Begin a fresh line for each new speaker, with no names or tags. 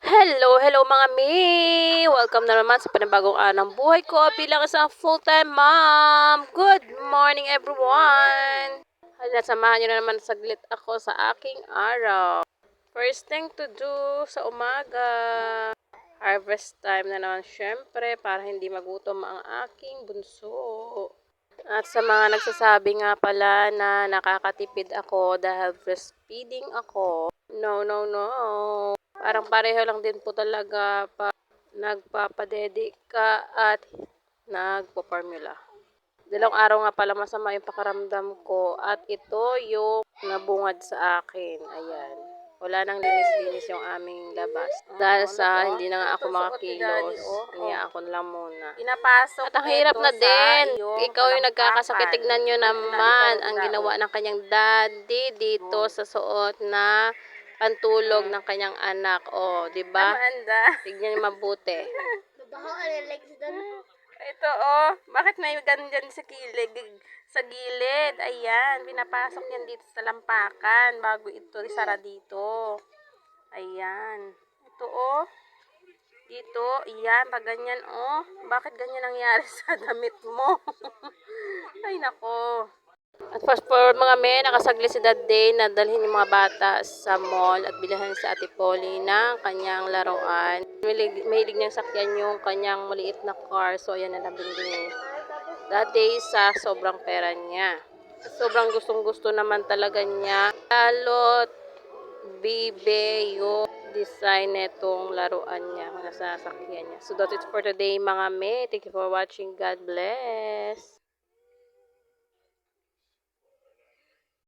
Hello, hello mga mi! Welcome na naman sa panibagong araw ng buhay ko bilang isang full-time mom! Good morning everyone! Hala, samahan nyo na naman saglit ako sa aking araw. First thing to do sa umaga. Harvest time na naman syempre para hindi magutom ang aking bunso. At sa mga nagsasabi nga pala na nakakatipid ako dahil breastfeeding ako. No, no, no. Parang pareho lang din po talaga pa nagpapadedik ka at nagpo-formula. Dalawang araw nga pala masama yung pakaramdam ko at ito yung nabungad sa akin. Ayan. Wala nang linis-linis yung aming labas. Dahil sa hindi na nga ako makakilos, niya ako na lang muna.
Pinapasok
At ang hirap na din. Ikaw yung nagkakasakit. Tignan nyo naman ang ginawa ng kanyang daddy dito sa suot na pantulog ng kanyang anak. O, di ba?
Amanda.
Tignan mabuti.
Ito oh, bakit may ganyan sa kilig? Sa gilid. Ayan, pinapasok yan dito sa lampakan bago ito isara dito. Ayan. Ito oh. Dito, ayan, pag ganyan oh. Bakit ganyan nangyari sa damit mo? Ay nako.
At fast forward mga men, nakasagli si that day na dalhin yung mga bata sa mall at bilhan si Ate Polly ng kanyang laruan. Mahilig, mahilig niyang sakyan yung kanyang maliit na car. So, ayan na nabili. That day sa sobrang pera niya. Sobrang gustong gusto naman talaga niya. Lalo't bibe yung design netong laruan niya, mga sasakyan niya. So, that's it for today mga me. Thank you for watching. God bless.